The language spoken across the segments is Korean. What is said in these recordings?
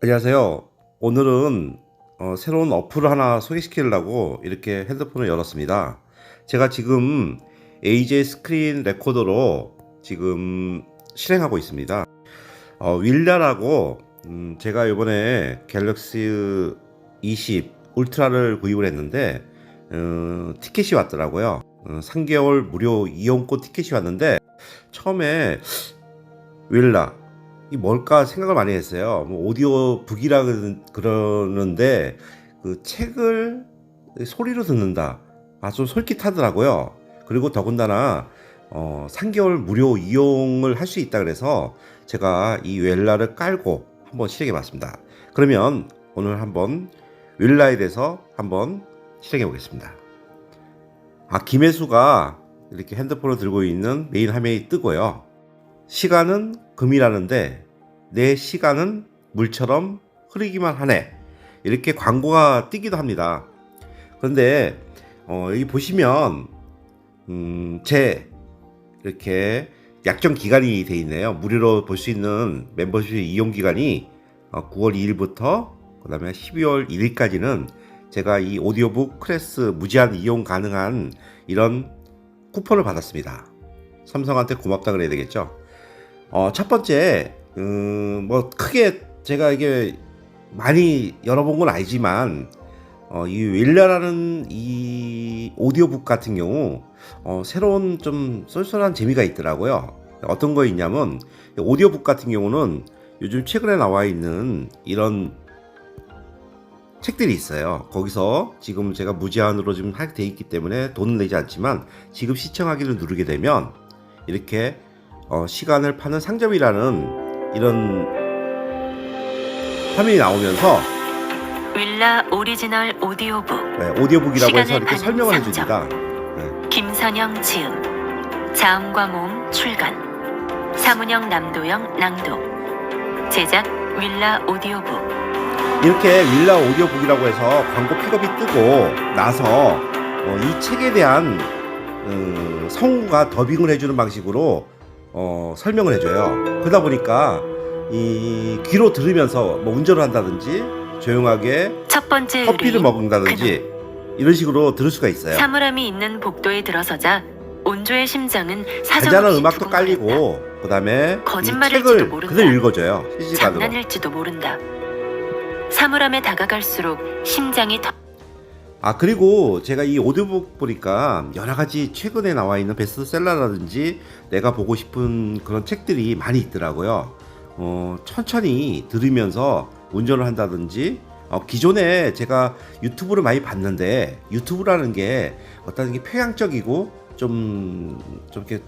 안녕하세요. 오늘은 어, 새로운 어플을 하나 소개시키려고 이렇게 핸드폰을 열었습니다. 제가 지금 AJ 스크린 레코더로 지금 실행하고 있습니다. 어, 윌라라고 음, 제가 이번에 갤럭시 20 울트라를 구입을 했는데 어, 티켓이 왔더라고요. 어, 3개월 무료 이용권 티켓이 왔는데 처음에 윌라 이 뭘까 생각을 많이 했어요. 뭐 오디오 북이라 그러- 그러는데 그 책을 소리로 듣는다. 아 좀 솔깃하더라고요. 그리고 더군다나 어 3개월 무료 이용을 할 수 있다 그래서 제가 이 웰라를 깔고 한번 실행해 봤습니다. 그러면 오늘 한번 웰라에 대해서 한번 실행해 보겠습니다. 아 김혜수가 이렇게 핸드폰을 들고 있는 메인 화면이 뜨고요. 시간은 금이라는데 내 시간은 물처럼 흐르기만 하네. 이렇게 광고가 뜨기도 합니다. 그런데 어, 여기 보시면 음, 제 이렇게 약정 기간이 돼 있네요. 무료로 볼 수 있는 멤버십 이용 기간이 어, 9월 2일부터 그다음에 12월 1일까지는 제가 이 오디오북 클래스 무제한 이용 가능한 이런 쿠폰을 받았습니다. 삼성한테 고맙다 그래야 되겠죠. 어, 첫 번째, 음, 뭐, 크게 제가 이게 많이 열어본 건 아니지만, 어, 이 윌라라는 이 오디오북 같은 경우, 어, 새로운 좀 쏠쏠한 재미가 있더라고요. 어떤 거 있냐면, 오디오북 같은 경우는 요즘 최근에 나와 있는 이런 책들이 있어요. 거기서 지금 제가 무제한으로 지금 하게 돼 있기 때문에 돈은 내지 않지만 지금 시청하기를 누르게 되면 이렇게 어, 시간을 파는 상점이라는 이런 화면이 나오면서 윌라 오리지널 오디오북 네, 오디오북이라고 해서 이렇게 설명을 상점. 해줍니다. 김선영 지음 자음과 모음 출간 사문영 남도영 낭독 제작 윌라 오디오북 이렇게 윌라 오디오북이라고 해서 광고 픽업이 뜨고 나서 어, 이 책에 대한 음, 성우가 더빙을 해주는 방식으로 어, 설명을 해줘요. 그러다 보니까 이 귀로 들으면서 뭐 운전을 한다든지 조용하게 첫 번째 커피를 의뢰인 먹는다든지 이런 식으로 들을 수가 있어요. 사물함이 있는 복도에 들어서자 온조의 심장은 사정없이 음악도. 깔리고 그다음에 이 거짓말일지도 책을 모른다. 그대로 읽어줘요. 실시간으로. 장난일지도 모른다 사물함에 다가갈수록 심장이 더 아 그리고 제가 이 오디오북 보니까 여러 가지 최근에 나와 있는 베스트셀러라든지 내가 보고 싶은 그런 책들이 많이 있더라고요. 어, 천천히 들으면서 운전을 한다든지 어, 기존에 제가 유튜브를 많이 봤는데 유튜브라는 게 어떤 게 표양적이고 좀, 좀 이렇게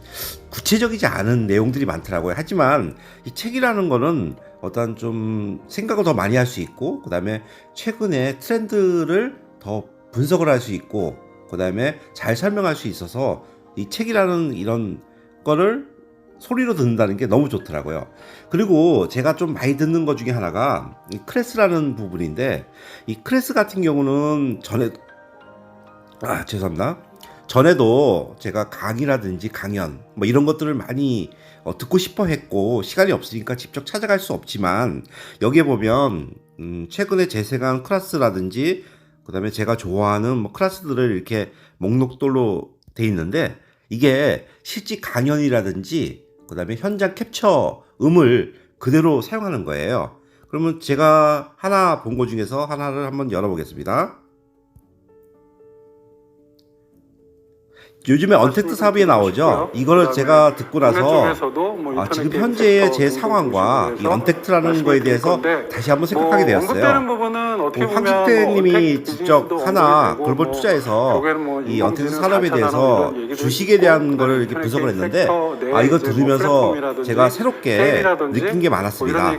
구체적이지 않은 내용들이 많더라고요. 하지만 이 책이라는 거는 어떤 좀 생각을 더 많이 할 수 있고, 그 다음에 최근에 트렌드를 더 분석을 할 수 있고, 그 다음에 잘 설명할 수 있어서 이 책이라는 이런 거를 소리로 듣는다는 게 너무 좋더라고요. 그리고 제가 좀 많이 듣는 것 중에 하나가 이 크레스라는 부분인데, 이 크레스 같은 경우는 전에, 아, 죄송합니다. 전에도 제가 강의라든지 강연 뭐 이런 것들을 많이 어, 듣고 싶어 했고 시간이 없으니까 직접 찾아갈 수 없지만 여기에 보면 음, 최근에 재생한 클래스라든지 그 다음에 제가 좋아하는 뭐 클래스들을 이렇게 목록들로 돼 있는데 이게 실제 강연이라든지 그 다음에 현장 캡처 음을 그대로 사용하는 거예요. 그러면 제가 하나 본 거 중에서 하나를 한번 열어보겠습니다. 요즘에 언택트 사업이 나오죠. 이거를 제가 듣고 나서 아, 지금 현재의 제 상황과 이 언택트라는 거에 대해서 다시 한번 생각하게 되었어요. 뭐 보면 황식태님이 뭐 직접 하나 되고 투자해서 뭐뭐이 언택트 산업에 4차 대해서 주식에 대한 거를 이렇게 분석을 했는데 아 이거 뭐 들으면서 제가 새롭게 느낀 게뭐 많았습니다.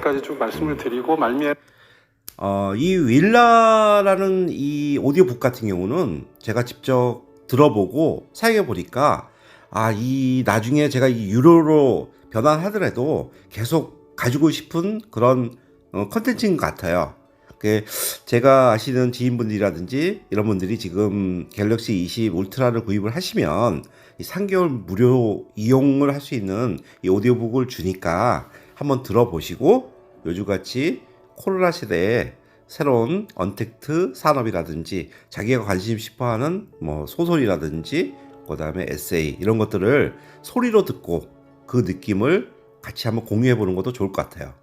어, 이 윌라라는 이 오디오북 같은 경우는 제가 직접 들어보고 사용해 보니까 아, 이 나중에 제가 이 유로로 변환하더라도 계속 가지고 싶은 그런 어, 컨텐츠인 것 같아요. 그 제가 아시는 지인분들이라든지 이런 분들이 지금 갤럭시 20 울트라를 구입을 하시면 이 3개월 무료 이용을 할 수 있는 이 오디오북을 주니까 한번 들어보시고 요즘같이 코로나 시대에 새로운 언택트 산업이라든지 자기가 관심 싶어하는 뭐 소설이라든지 그다음에 에세이 이런 것들을 소리로 듣고 그 느낌을 같이 한번 공유해 보는 것도 좋을 것 같아요.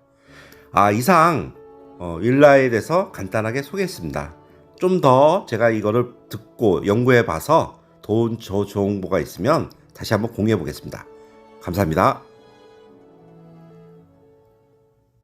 아 이상 어, 윌라에 대해서 간단하게 소개했습니다. 좀 더 제가 이거를 듣고 연구해 봐서 더 좋은 정보가 있으면 다시 한번 공유해 보겠습니다. 감사합니다.